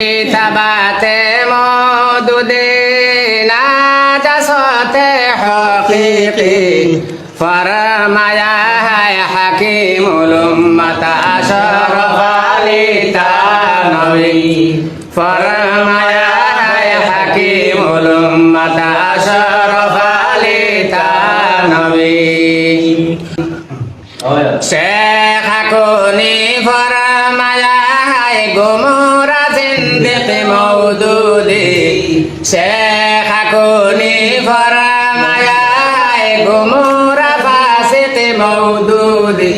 তাবাতে মদুদে না যাসতে হকিকি ফরমায়া হায় হাকিমুল উম্মত আশরফ আলী তানবী ফরমায়া হায় হাকিমুল উম্মত আশরফ আলী তানবী শেখ হাকুনি ফরমায়া হায় গুমরা সিদ্দিক মৌদুদি শেখ আকুনি ভরা মায়ায় গুমরা ফাসিতে মৌদুদি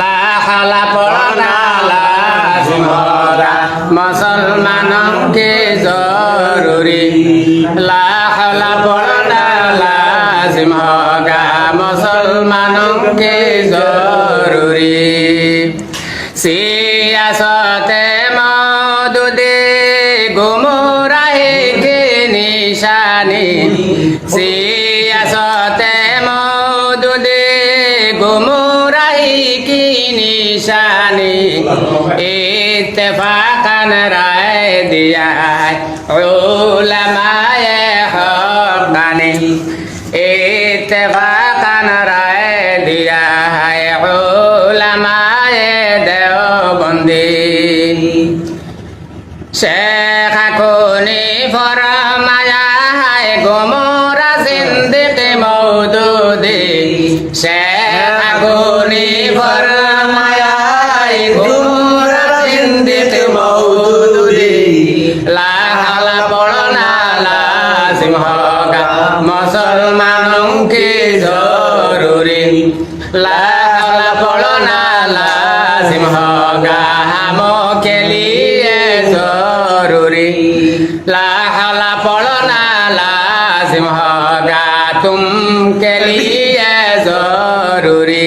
লাহালা পড়ালা মরা মুসলমান কে জরুরি লাহালা পড়ালা মগা মুসলমান কে জরুরি। সিয়াসতে জানেন, সে আসতে মদুদে গুমরাই কি নিশানে, ইত্তেফাকান রায় দিয়ায় ওলামায় হক গানে ইত্তেফাকান রায় দিয়ায় ওলামায় দেওবন্দী। শেখ খনি ফরমা জিন্দিকে মৌদুদে সে আগুনি ভর মায়াই ঘুরা জিন্দিকে মৌদুদে লাহালা পড়না লাসিমহগা মুসলমানকে জরুরি। লাহালা পড়না লাসিমহগা হাম খেলিয়ে জরুরি। লাহালা পড়না लाजिम होगा तुम के लिए जरूरी